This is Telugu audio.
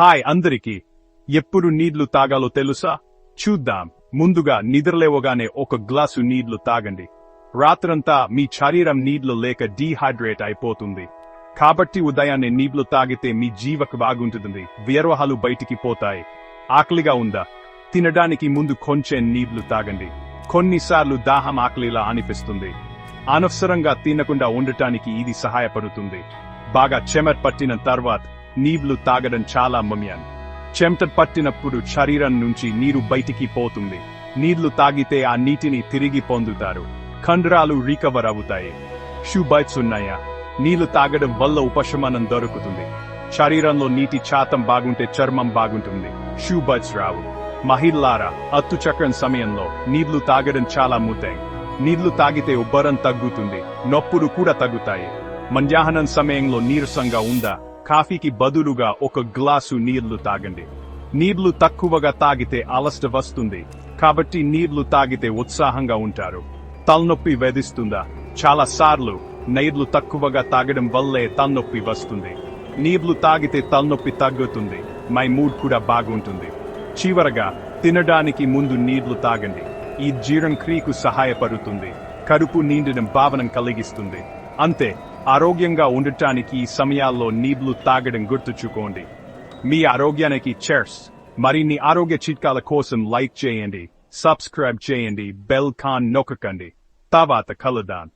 హాయ్ అందరికి. ఎప్పుడు నీళ్ళు తాగాలో తెలుసా? చూద్దాం. ముందుగా నిద్రలేవగానే ఒక గ్లాసు నీళ్ళు తాగండి. రాత్రంతా మీ శరీరం నీళ్ళు లేక డీహైడ్రేట్ అయిపోతుంది. కాబట్టి ఉదయాన్నే నీళ్ళు తాగితే మీ జీవకు బాగుంటుంది. వ్యర్వహాలు బయటికి పోతాయి. ఆకలిగా ఉందా? తినడానికి ముందు కొంచెం నీళ్ళు తాగండి. కొన్నిసార్లు దాహం ఆకలిలా అనిపిస్తుంది. అనవసరంగా తినకుండా ఉండటానికి ఇది సహాయపడుతుంది. బాగా చెమర్ పట్టిన తర్వాత నీళ్ళు తాగడం చాలా ముఖ్యం చెమట పట్టినప్పుడు శరీరం నుంచి నీరు బయటికి పోతుంది. నీళ్ళు తాగితే ఆ నీటిని తిరిగి పొందుతారు. కండరాలు రికవర్ అవుతాయి. షూ బైట్స్ ఉన్నాయా? నీళ్ళు తాగడం వల్ల ఉపశమనం దొరుకుతుంది. శరీరంలో నీటి శాతం బాగుంటే చర్మం బాగుంటుంది. షూ బైట్స్ రావు. మహిళారా అత్తు చక్రం సమయంలో నీళ్ళు తాగడం చాలా ముద్దాయి. నీళ్ళు తాగితే ఉబ్బరం తగ్గుతుంది. నొప్పులు కూడా తగ్గుతాయి. మధ్యాహ్నం సమయంలో నీరసంగా ఉందా? కాఫీకి బదులుగా ఒక గ్లాసు నీళ్ళు తాగండి. నీళ్ళు తక్కువగా తాగితే అలసట వస్తుంది కాబట్టి నీళ్ళు తాగితే ఉత్సాహంగా ఉంటారు. తలనొప్పి వేధిస్తుందా? చాలా సార్లు నీళ్ళు తక్కువగా తాగడం వల్లే తలనొప్పి వస్తుంది. నీళ్ళు తాగితే తలనొప్పి తగ్గుతుంది మై మూడ్ కూడా బాగుంటుంది. చివరగా తినడానికి ముందు నీళ్ళు తాగండి. ఈ జీర్ణక్రియకు సహాయపడుతుంది. కడుపు నిండిన భావన కలిగిస్తుంది. అంతే ఆరోగ్యంగా ఉండటానికి ఈ సమయాల్లో నీళ్ళు తాగడం గుర్తుచుకోండి. మీ ఆరోగ్యానికి చెర్స్ మరిన్ని ఆరోగ్య చిట్కాల కోసం లైక్ చేయండి సబ్స్క్రైబ్ చేయండి బెల్ ఖాన్ నొక్కకండి. తర్వాత కలుద్దాం.